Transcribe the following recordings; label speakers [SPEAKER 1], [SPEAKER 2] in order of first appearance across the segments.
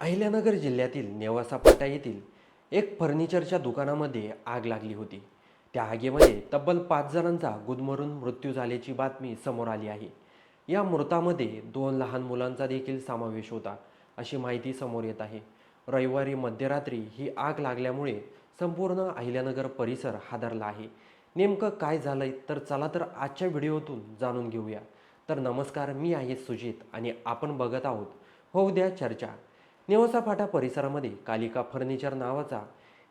[SPEAKER 1] अहिल्यानगर जिल्ह्यातील नेवासा फाटा येथील एक फर्निचरच्या दुकानामध्ये आग लागली होती. त्या आगीमध्ये तब्बल पाच जणांचा गुदमरून मृत्यू झाल्याची बातमी समोर आली आहे. या मृतामध्ये दोन लहान मुलांचा देखील समावेश होता अशी माहिती समोर येत आहे. रविवारी मध्यरात्री ही आग लागल्यामुळे संपूर्ण अहिल्यानगर परिसर हादरला आहे. नेमकं काय झालंय तर चला तर आजच्या व्हिडिओतून जाणून घेऊया. तर नमस्कार मी आहे सुजित आणि आपण बघत आहोत. होऊ द्या चर्चा. नेवासा फाटा परिसरामध्ये कालिका फर्निचर नावाचा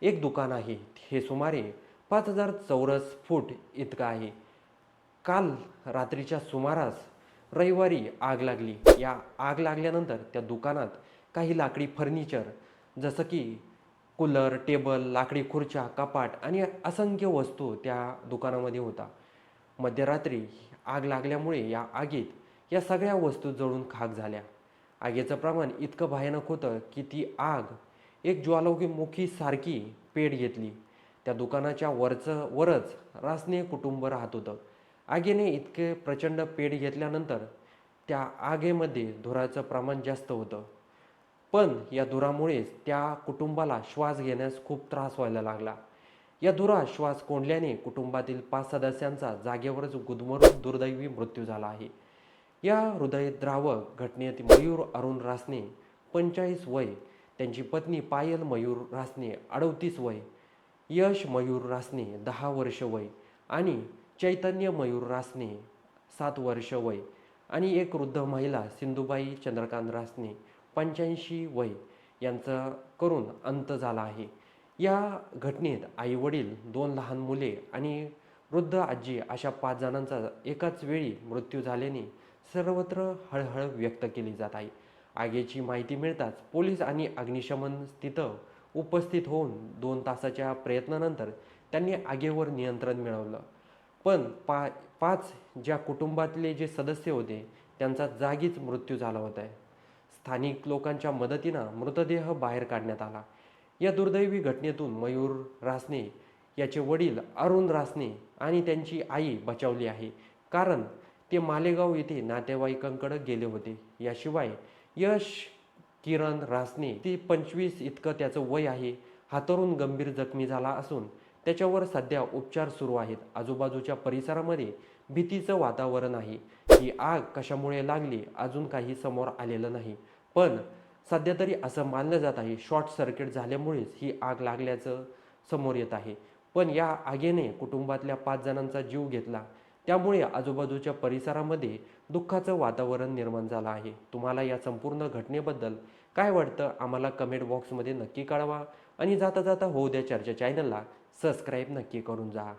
[SPEAKER 1] एक दुकान आहे. हे सुमारे पाच हजार चौरस फूट इतकं आहे. काल रात्रीच्या सुमारास रविवारी आग लागली. या आग लागल्यानंतर त्या दुकानात काही लाकडी फर्निचर जसं की कूलर टेबल लाकडी खुर्च्या कपाट आणि असंख्य वस्तू त्या दुकानामध्ये होता. मध्यरात्री आग लागल्यामुळे या आगीत या सगळ्या वस्तू जळून खाक झाल्या. आगीचं प्रमाण इतकं भयानक होतं की ती आग एक ज्वालामुखी सारखी पेट घेतली. त्या दुकानाच्या वरचं वरच रासने कुटुंब राहत होतं. आगीने इतके प्रचंड पेट घेतल्यानंतर त्या आगेमध्ये धुराचं प्रमाण जास्त होतं. पण या धुरामुळेच त्या कुटुंबाला श्वास घेण्यास खूप त्रास व्हायला लागला. या धुरा श्वास कोंडल्याने कुटुंबातील पाच सदस्यांचा जागेवरच गुदमरून दुर्दैवी मृत्यू झाला आहे. या हृदयद्रावक घटनेत मयूर अरुण रासने पंचाळीस वय त्यांची पत्नी पायल मयूर रासने अडतीस वय यश मयूर रासने दहा वर्ष वय आणि चैतन्य मयूर रासने सात वर्ष वय आणि एक वृद्ध महिला सिंधुबाई चंद्रकांत रासने पंच्याऐंशी वय यांचा करून अंत झाला आहे. या घटनेत आई वडील दोन लहान मुले आणि वृद्ध आजी अशा पाच जणांचा एकाच वेळी मृत्यू झाल्याने सर्वत्र हळहळ व्यक्त केली जात आहे. आगीची माहिती मिळताच पोलीस आणि अग्निशमन तिथं उपस्थित होऊन दोन तासाच्या प्रयत्नानंतर त्यांनी आगीवर नियंत्रण मिळवलं. पण पा पाच ज्या कुटुंबातले जे सदस्य होते त्यांचा जागीच मृत्यू झाला होता. स्थानिक लोकांच्या मदतीनं मृतदेह बाहेर काढण्यात आला. या दुर्दैवी घटनेतून मयूर रासने याचे वडील अरुण रासने आणि त्यांची आई बचावली आहे. कारण ते मालेगाव येथे नातेवाईकांकडे गेले होते. याशिवाय यश किरण रासने ती पंचवीस इतकं त्याचं वय आहे. हातरून गंभीर जखमी झाला असून त्याच्यावर सध्या उपचार सुरू आहेत. आजूबाजूच्या परिसरामध्ये भीतीचं वातावरण आहे. ही आग कशामुळे लागली अजून काही समोर आलेलं नाही. पण सध्या तरी असं मानलं जात आहे. शॉर्ट सर्किट झाल्यामुळेच ही आग लागल्याचं समोर येत आहे. पण या आगीने कुटुंबातल्या पाच जणांचा जीव घेतला. त्यामुळे आजूबाजूच्या परिसरामध्ये दुःखाचं वातावरण निर्माण झालं आहे. तुम्हाला या संपूर्ण घटनेबद्दल काय वाटतं आम्हाला कमेंट बॉक्समध्ये नक्की कळवा. आणि जाता जाता होऊ द्या चर्चा चॅनलला सबस्क्राईब नक्की करून जा.